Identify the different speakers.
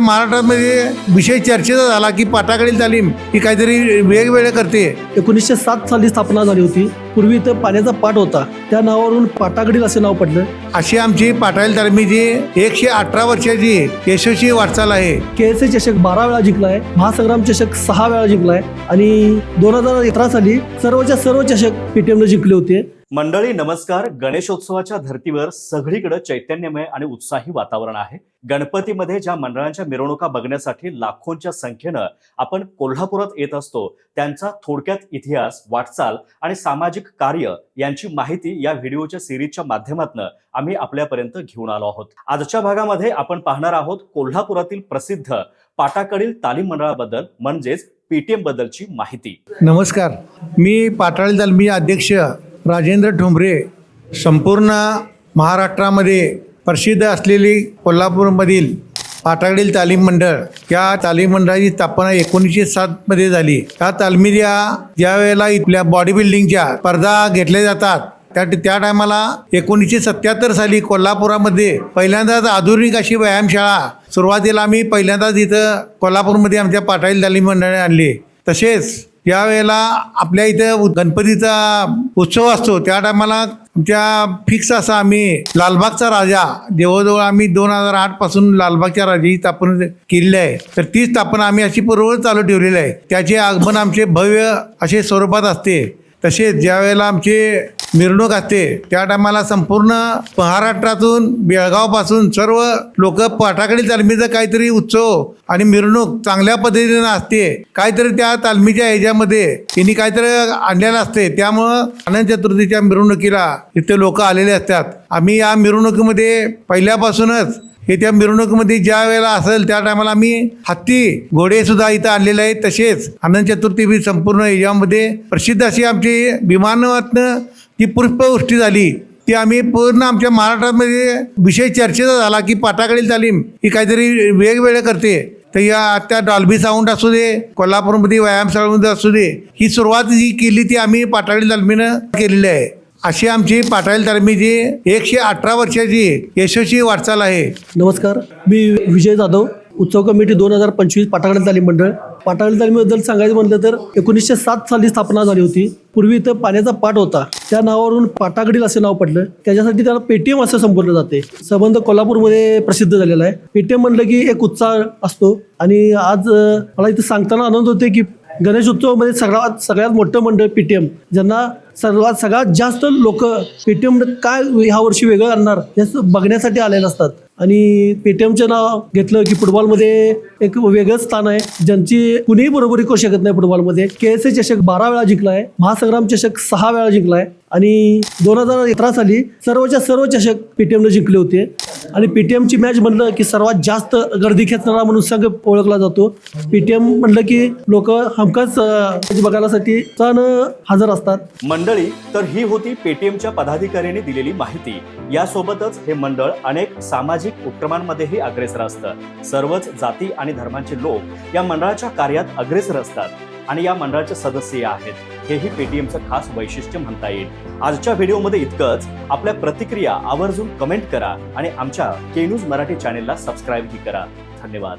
Speaker 1: महाराष्ट्रामध्ये विषय चर्चेचा झाला की पाटाकडील तालीम ही काहीतरी वेगवेगळे करते.
Speaker 2: एकोणीसशे सात साली स्थापना झाली होती. पूर्वी इथं पाण्याचा पाट होता. त्या नावावरून पाटाकडील असे नाव पडलं.
Speaker 1: अशी आमची पाटाळी तालमीची एकशे अठरा वर्षाची यशस्वी वाटचाल आहे.
Speaker 2: के एस ए चषक बारा वेळा जिंकलाय. महासंग्राम चषक सहा वेळा जिंकलाय. आणि दोन हजार अठरा साली सर्वच्या सर्व चषक पीटीएमने जिंकले होते.
Speaker 3: मंडळी नमस्कार. गणेशोत्सवाच्या धर्तीवर सगळीकडे चैतन्यमय आणि उत्साही वातावरण आहे. गणपतीमध्ये ज्या मंडळांच्या मिरवणुका बघण्यासाठी लाखोंच्या संख्येनं आपण कोल्हापुरात येत असतो त्यांचा थोडक्यात इतिहास वाटचाल आणि सामाजिक कार्य यांची माहिती या व्हिडिओच्या सिरीजच्या माध्यमातून आम्ही आपल्यापर्यंत घेऊन आलो आहोत. आजच्या भागामध्ये आपण पाहणार आहोत कोल्हापुरातील प्रसिद्ध पाटाकडील तालीम मंडळाबद्दल म्हणजेच पीटीएम बद्दलची माहिती.
Speaker 1: नमस्कार. मी पाटाळी तालमी अध्यक्ष राजेंद्र ठोंबरे संपूर्ण महाराष्ट्रामध्ये प्रसिद्ध असलेली कोल्हापूरमधील पाटाकडील तालीम मंडळ. या तालीम मंडळाची स्थापना एकोणीसशे सातमध्ये झाली. त्या तालमीच्या ज्या वेळेला इथल्या बॉडी बिल्डिंगच्या स्पर्धा घेतल्या जातात त्या त्या टायमाला एकोणीसशे सत्याहत्तर साली कोल्हापुरामध्ये पहिल्यांदाच आधुनिक अशी व्यायामशाळा सुरुवातीला आम्ही पहिल्यांदाच इथं कोल्हापूरमध्ये आमच्या पाटाळी तालीम मंडळाने आणली. तसेच यावेळेला आपल्या इथं गणपतीचा उत्सव असतो. त्या टायमाला आमच्या फिक्स असा आम्ही लालबागचा राजा जवळजवळ आम्ही दोन हजार आठपासून लालबागच्या राजाची स्थापना केलेली आहे. तर ती स्थापना आम्ही अशी पूर्ववत चालू ठेवलेली आहे. त्याचे आगमन आमचे भव्य असे स्वरूपात असते. तसेच ज्यावेळेला आमचे मिरवणूक असते. त्या टायमाला संपूर्ण महाराष्ट्रातून बेळगावपासून सर्व लोक पाठाकडील तालमीचा काहीतरी उत्सव आणि मिरवणूक चांगल्या पद्धतीनं असते. काहीतरी त्या तालमीच्या ह्याच्यामध्ये त्यांनी काहीतरी आणलेलं असते. त्यामुळं अनंत चतुर्थीच्या मिरवणुकीला इथे लोक आलेले असतात. आम्ही या मिरवणुकीमध्ये पहिल्यापासूनच हे त्या मिरवणुकीमध्ये ज्या वेळेला असेल त्या टायमाला आम्ही हत्ती घोडे सुद्धा इथं आणलेले आहेत. तसेच अनंत चतुर्थी संपूर्ण एरियामध्ये प्रसिद्ध अशी आमची विमानातनं ती पुष्पवृष्टी झाली. ती आम्ही पूर्ण आमच्या महाराष्ट्रामध्ये विषय चर्चेचा झाला की पाटाकडील तालीम ही काहीतरी वेगवेगळे करते. तर या आता डॉल्बी साऊंड असू दे कोल्हापूरमध्ये व्यायामशाळेमध्ये असू दे ही सुरुवात जी केली ती आम्ही पाटाळी तालमीनं केलेली आहे. अशी आमची पाटाळी तालमीची एकशे अठरा वर्षाची यशस्वी वाटचाल आहे.
Speaker 2: नमस्कार मी विजय जाधव. उत्सव कमिटी दोन हजार पंचवीस पाटाकडील तालीम मंडळ. पाटाकडील तालीमबद्दल सांगायचं म्हटलं तर एकोणीसशे सात साली स्थापना झाली होती. पूर्वी इथं पाण्याचा पाट होता. त्या नावावरून पाटाकडील असे नाव पडलं. त्याच्यासाठी त्याला पेटीएम असं संबोधलं जाते. संबंध कोल्हापूरमध्ये प्रसिद्ध झालेला आहे. पेटीएम म्हणलं की एक उत्साह असतो. आणि आज मला इथं सांगताना आनंद होते की गणेश उत्सवामध्ये सगळ्यात सगळ्यात मोठं मंडळ पेटीएम. ज्यांना सर्वात सगळ्यात जास्त लोक पेटीएम काय ह्या वर्षी वेगळं आणणार हे बघण्यासाठी आलेले असतात. आणि पेटीएमचं नाव घेतलं की फुटबॉलमध्ये एक वेगळंच स्थान आहे. ज्यांची कुणीही बरोबरी करू शकत नाही फुटबॉलमध्ये. के एस ए चषक बारा वेळा जिंकलाय महासंग्राम चषक सहा वेळा जिंकलाय आणि दोन हजार अठरा साली सर्वच्या सर्व चषक पेटीएमने जिंकले होते. आणि पेटीएमची मॅच म्हटलं की सर्वात जास्त गर्दी खेचणारा म्हणून संघ ओळखला जातो. पेटीएम म्हटलं की लोक हमखास अं, match बघायसाठी हजर असतात.
Speaker 3: मंडळी तर ही होती पेटीएमच्या पदाधिकाऱ्यांनी दिलेली माहिती. यासोबतच हे मंडळ अनेक सामाजिक उपक्रमांमध्येही अग्रेसर असतं. सर्वच जाती आणि धर्मांचे लोक या मंडळाच्या कार्यात अग्रेसर असतात आणि या मंडळाचे सदस्य आहेत. हेही पेटीएमचं खास वैशिष्ट्य म्हणता येईल. आजच्या व्हिडिओमध्ये इतकंच. आपल्या प्रतिक्रिया आवर्जून कमेंट करा आणि आमच्या केनूज मराठी चॅनेलला सबस्क्राईबही करा. धन्यवाद.